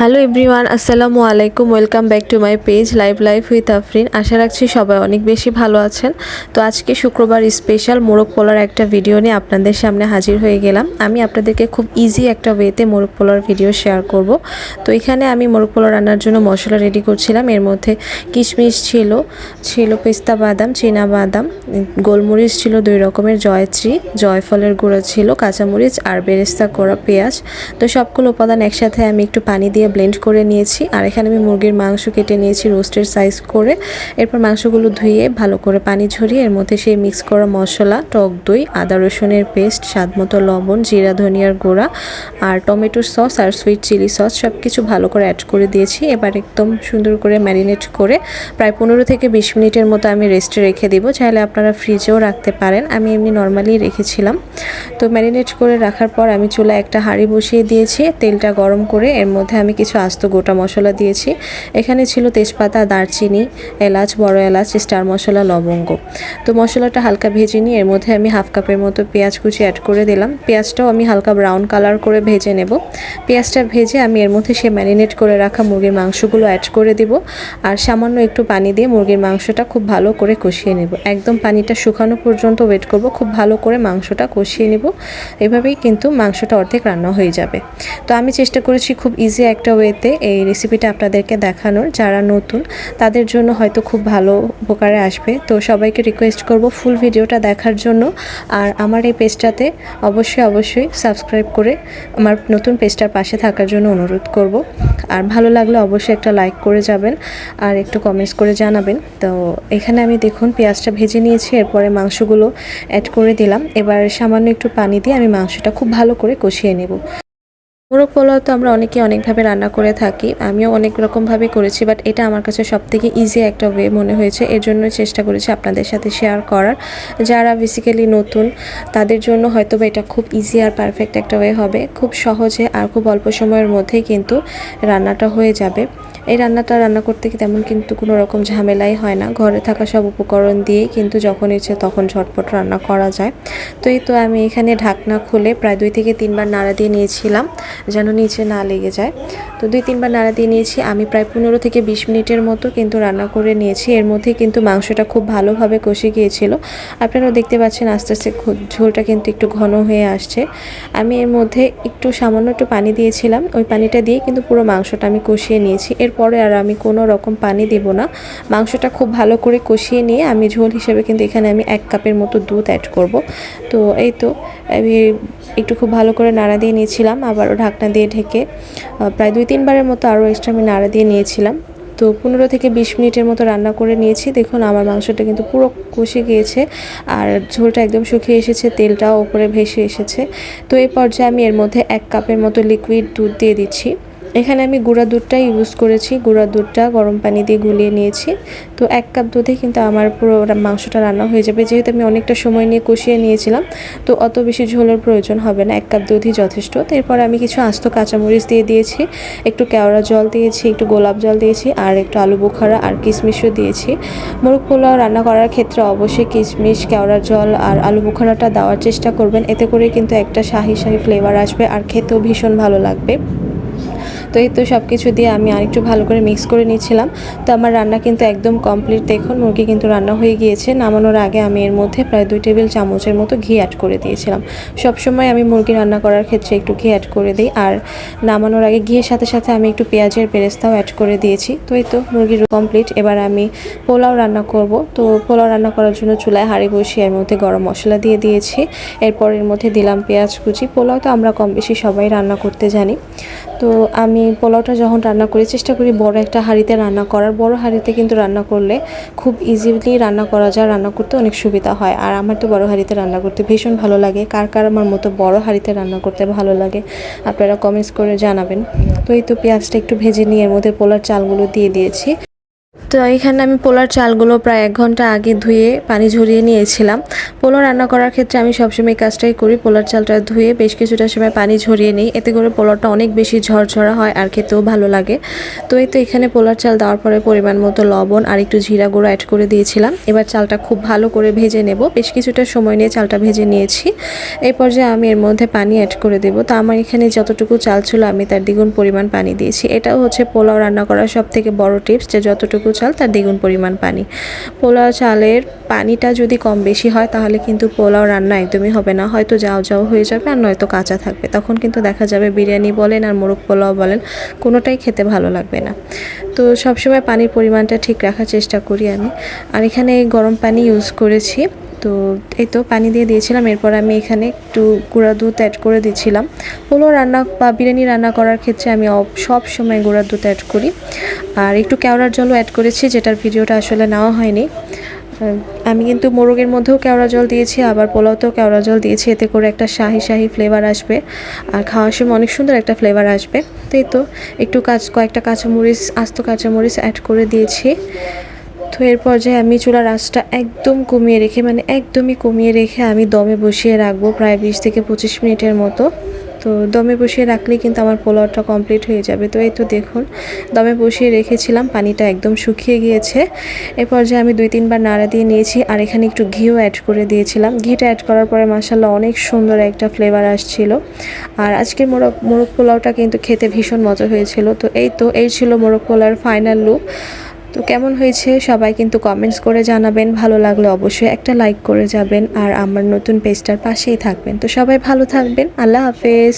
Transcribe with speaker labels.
Speaker 1: Hello everyone আসসালামু আলাইকুম welcome back to my page live life with Afrin আশা রাখছি সবাই অনেক বেশি ভালো আছেন। তো আজকে শুক্রবার স্পেশাল মোরগ পোলার একটা ভিডিও নিয়ে আপনাদের সামনে হাজির হয়ে গেলাম। আমি আপনাদেরকে খুব ইজি একটা ওয়েতে মোরগ পোলার ভিডিও শেয়ার করব। তো এখানে আমি মোরগ পোলার রান্নার জন্য মশলা রেডি করছিলাম। এর মধ্যে কিশমিশ ছিল ছিল পেস্তা বাদাম, চীনা বাদাম, গোলমরিচ ছিল দুই রকমের, জয়ত্রী, জয়ফলের গুঁড়ো ছিল, কাঁচামরিচ আর বেরেস্তা করা পেঁয়াজ। তো সবগুলো উপাদান একসাথে আমি একটু পানি দিয়ে ব্লেন্ড করে নিয়েছি। আর এখানে আমি মুরগির মাংস কেটে নিয়েছি রোস্টের সাইজ করে। এরপর মাংসগুলো ধুয়ে ভালো করে পানি ঝরিয়ে এর মধ্যে সেই মিক্স করা মশলা, টক দই, আদা রসুনের পেস্ট স্বাদ মতো লবণ, জিরা, ধনিয়ার গুঁড়া আর টমেটোর সস আর সুইট চিলি সস সব কিছু ভালো করে অ্যাড করে দিয়েছি। এবার একদম সুন্দর করে ম্যারিনেট করে প্রায় পনেরো থেকে বিশ মিনিটের মতো আমি রেস্টে রেখে দিব। চাইলে আপনারা ফ্রিজেও রাখতে পারেন। আমি এমনি নর্মালি রেখেছিলাম। তো ম্যারিনেট করে রাখার পর আমি চুলায় একটা হাঁড়ি বসিয়ে দিয়েছি। তেলটা গরম করে এর মধ্যে আমি কিছু আস্ত গোটা মশলা দিয়েছি। এখানে ছিল তেজপাতা, দারচিনি, এলাচ, বড় এলাচ, স্টার মশলা, লবঙ্গ। তো মশলাটা হালকা ভেজে নিয়ে এর মধ্যে আমি হাফ কাপের মতো পেঁয়াজ কুচি অ্যাড করে দিলাম। পেঁয়াজটাও আমি হালকা ব্রাউন কালার করে ভেজে নেব। পেঁয়াজটা ভেজে আমি এর মধ্যে সে ম্যারিনেট করে রাখা মুরগির মাংসগুলো অ্যাড করে দিব। আর সামান্য একটু পানি দিয়ে মুরগির মাংসটা খুব ভালো করে কষিয়ে নেব। একদম পানিটা শুকানো পর্যন্ত ওয়েট করব। খুব ভালো করে মাংসটা কষিয়ে নেব। এভাবেই কিন্তু মাংসটা অর্ধেক রান্না হয়ে যাবে। তো আমি চেষ্টা করেছি খুব ইজি একটা ওয়েতে এই রেসিপিটা আপনাদেরকে দেখানোর, যারা নতুন, তাদের জন্য হয়তো খুব ভালো উপকারে আসবে। তো সবাইকে রিকোয়েস্ট করব ফুল ভিডিওটা দেখার জন্য। আর আমার এই পেজটাতে অবশ্যই অবশ্যই সাবস্ক্রাইব করে আমার নতুন পেজটার পাশে থাকার জন্য অনুরোধ করব। আর ভালো লাগলে অবশ্যই একটা লাইক করে যাবেন আর একটু কমেন্টস করে জানাবেন। তো এখানে আমি দেখুন পেঁয়াজটা ভেজে নিয়েছি, এরপরে মাংসগুলো অ্যাড করে দিলাম। এবার সামান্য একটু পানি দিয়ে আমি মাংসটা খুব ভালো করে কষিয়ে নেব। মোরগ পোলাও তো আমরা অনেকে অনেকভাবে রান্না করে থাকি, আমিও অনেক রকমভাবে করেছি বাট এটা আমার কাছে সব থেকে ইজি একটা ওয়ে মনে হয়েছে। এর জন্য চেষ্টা করেছি আপনাদের সাথে শেয়ার করার। যারা বেসিক্যালি নতুন, তাদের জন্য হয়তো এটা খুব ইজি আর পারফেক্ট একটা ওয়ে হবে। খুব সহজে আর খুব অল্প সময়ের মধ্যেই কিন্তু রান্নাটা হয়ে যাবে। এই রান্নাটা রান্না করতে তেমন কিন্তু কোনো রকম ঝামেলাই হয় না। ঘরে থাকা সব উপকরণ দিয়ে কিন্তু যখন ইচ্ছে তখন ঝটপট রান্না করা যায়। তো এই তো আমি এখানে ঢাকনা খুলে প্রায় দুই থেকে তিনবার নাড়া দিয়ে নিয়েছিলাম। যেন নিচে না লেগে যায়। তো দুই তিনবার নাড়া দিয়ে নিয়েছি। আমি প্রায় পনেরো থেকে বিশ মিনিটের মতো কিন্তু রান্না করে নিয়েছি। এর মধ্যে কিন্তু মাংসটা খুব ভালোভাবে কষে গিয়েছিল। আপনারাও দেখতে পাচ্ছেন আস্তে আস্তে ঝোলটা কিন্তু একটু ঘন হয়ে আসছে। আমি এর মধ্যে একটু সামান্য একটু পানি দিয়েছিলাম। ওই পানিটা দিয়ে কিন্তু পুরো মাংসটা আমি কষিয়ে নিয়েছি। এরপরে আর আমি কোনো রকম পানি দেব না। মাংসটা খুব ভালো করে কষিয়ে নিয়ে আমি ঝোল হিসেবে কিন্তু এখানে আমি এক কাপের মতো দুধ অ্যাড করব। তো এই তো আমি একটু খুব ভালো করে নাড়া দিয়ে নিয়েছিলাম। আবারও ঢাকনা দিয়ে ঢেকে প্রায় দুই তিনবারের মতো আরও এক্সট্রা আমি নাড়া দিয়ে নিয়েছিলাম। তো পনেরো থেকে বিশ মিনিটের মতো রান্না করে নিয়েছি। দেখুন, আমার মাংসটা কিন্তু পুরো কষে গিয়েছে আর ঝোলটা একদম শুকিয়ে এসেছে, তেলটাও ওপরে ভেসে এসেছে। তো এই পর্যায়ে আমি এর মধ্যে এক কাপের মতো লিকুইড দুধ দিয়ে দিচ্ছি। এখানে আমি গুঁড়া দুধটাই ইউজ করেছি। গুঁড়া দুধটা গরম পানি দিয়ে গুলিয়ে নিয়েছি। তো এক কাপ দুধে কিন্তু আমার পুরো মাংসটা রান্না হয়ে যাবে। যেহেতু আমি অনেকটা সময় নিয়ে কষিয়ে নিয়েছিলাম, তো অত বেশি ঝোলের প্রয়োজন হবে না। এক কাপ দুধই যথেষ্ট। তো এরপর আমি কিছু আস্ত কাঁচামরিচ দিয়ে দিয়েছি, একটু কেওড়া জল দিয়েছি, একটু গোলাপ জল দিয়েছি, আর একটু আলু বোখারা আর কিশমিশও দিয়েছি। মোরগ পোলাও রান্না করার ক্ষেত্রে অবশ্যই কিশমিশ, কেওড়া জল আর আলু বোখারাটা দেওয়ার চেষ্টা করবেন। এতে করে কিন্তু একটা শাহি শাহি ফ্লেভার আসবে আর খেতেও ভীষণ ভালো লাগবে। তো এই তো সব কিছু দিয়ে আমি আরেকটু ভালো করে মিক্স করে নিয়েছিলাম তো আমার রান্না কিন্তু একদম কমপ্লিট দেখুন, মুরগি কিন্তু রান্না হয়ে গিয়েছে। নামানোর আগে আমি এর মধ্যে প্রায় দুই টেবিল চামচের মতো ঘি অ্যাড করে দিয়েছিলাম। সবসময় আমি মুরগি রান্না করার ক্ষেত্রে একটু ঘি অ্যাড করে দিই। আর নামানোর আগে ঘিয়ের সাথে সাথে আমি একটু পেঁয়াজের পেরেস্তাও অ্যাড করে দিয়েছি। তো এই তো মুরগির কমপ্লিট এবার আমি পোলাও রান্না করব। তো পোলাও রান্না করার জন্য চুলায় হাঁড়ি বসিয়ে এর মধ্যে গরম মশলা দিয়ে দিয়েছি। এরপর এর মধ্যে দিলাম পেঁয়াজ কুচি। পোলাও তো আমরা কম বেশি সবাই রান্না করতে জানি। তো আমি পোলাওটা যখন রান্না করি, চেষ্টা করি বড় একটা হাঁড়িতে রান্না করার। বড় হাঁড়িতে কিন্তু রান্না করলে খুব ইজিলি রান্না করা যায়, রান্না করতে অনেক সুবিধা হয়। আর আমার তো বড় হাঁড়িতে রান্না করতে ভীষণ ভালো লাগে। কার কার আমার মতো বড় হাঁড়িতে রান্না করতে ভালো লাগে, আপনারা কমেন্টস করে জানাবেন। তো এই তো পেঁয়াজটা একটু ভেজে নিয়ে এর মধ্যে পোলার চালগুলো দিয়ে দিয়েছি। তো এখানে আমি পোলার চালগুলো প্রায় এক ঘণ্টা আগে ধুয়ে পানি ঝরিয়ে নিয়েছিলাম। পোলাও রান্না করার ক্ষেত্রে আমি সবসময় কাজটাই করি, পোলার চালটা ধুয়ে বেশ কিছুটা সময় পানি ঝরিয়ে নিই। এতে করে পোলাওটা অনেক বেশি ঝরঝরা হয় আর খেতেও ভালো লাগে। তো এই তো এখানে পোলার চাল দেওয়ার পরে পরিমাণ মতো লবণ আর একটু জিরা গুঁড়ো অ্যাড করে দিয়েছিলাম। এবার চালটা খুব ভালো করে ভেজে নেব। বেশ কিছুটা সময় নিয়ে চালটা ভেজে নিয়েছি। এই পর্যায়ে আমি এর মধ্যে পানি অ্যাড করে দেবো। তো আমার এখানে যতটুকু চাল ছিল আমি তার দ্বিগুণ পরিমাণ পানি দিয়েছি। এটাও হচ্ছে পোলাও রান্না করার সব থেকে বড় টিপস যে যতটুকু চাল, তার দ্বিগুণ পরিমাণ পানি। পোলাও চালের পানিটা যদি কম বেশি হয়, তাহলে কিন্তু পোলাও রান্না একদমই হবে না। হয়তো যাও যাও হয়ে যাবে আর নয়তো কাঁচা থাকবে। তখন কিন্তু দেখা যাবে বিরিয়ানি বলেন আর মোরগ পোলাও বলেন, কোনোটাই খেতে ভালো লাগবে না। তো সবসময় পানির পরিমাণটা ঠিক রাখার চেষ্টা করি আমি। আর এখানে গরম পানি ইউজ করেছি। তো এই তো পানি দিয়ে দিয়েছিলাম। এরপর আমি এখানে একটু গুঁড়া দুধ অ্যাড করে দিয়েছিলাম। পোলো রান্না বা বিরিয়ানি রান্না করার ক্ষেত্রে আমি সব সময় গুঁড়া দুধ অ্যাড করি। আর একটু কেওড়ার জলও অ্যাড করেছি, যেটার ভিডিওটা আসলে নেওয়া হয়নি। আমি কিন্তু মোরগের মধ্যেও কেওড়া জল দিয়েছি, আবার পোলাওতেও কেওড়া জল দিয়েছি। এতে করে একটা শাহি শাহি ফ্লেভার আসবে। আর খাওয়ার সময় অনেক সুন্দর একটা ফ্লেভার আসবে। তাই তো, একটু কাঁচ, কয়েকটা কাঁচামরিচ, আস্ত কাঁচামরিচ অ্যাড করে দিয়েছি। তো এর পর্যায়ে আমি চুলার আঁচটা একদম কমিয়ে রেখে মানে একদমই কমিয়ে রেখে আমি দমে বসিয়ে রাখব প্রায় বিশ থেকে পঁচিশ মিনিটের মতো। তো দমে বসিয়ে রাখলেই কিন্তু আমার পোলাওটা কমপ্লিট হয়ে যাবে। তো এই তো দেখুন, দমে বসিয়ে রেখেছিলাম, পানিটা একদম শুকিয়ে গিয়েছে। এ পর্যায়ে আমি দুই তিনবার নাড়া দিয়ে নিয়েছি, আর এখানে একটু ঘিও অ্যাড করে দিয়েছিলাম। ঘিটা অ্যাড করার পরে মাসাল্লাহ অনেক সুন্দর একটা ফ্লেভার আসছিল। আর আজকের মোরগ মোরগ পোলাওটা কিন্তু খেতে ভীষণ মজা হয়েছিল। তো এই তো, এই ছিল মোরগ পোলাওর ফাইনাল লুক তো কেমন হয়েছে? সবাই কিন্তু কমেন্টস করে জানাবেন। ভালো লাগলে অবশ্যই একটা লাইক করে যাবেন। আর আমার নতুন পেজটার পাশেই থাকবেন। তো সবাই ভালো থাকবেন। আল্লাহ হাফেজ।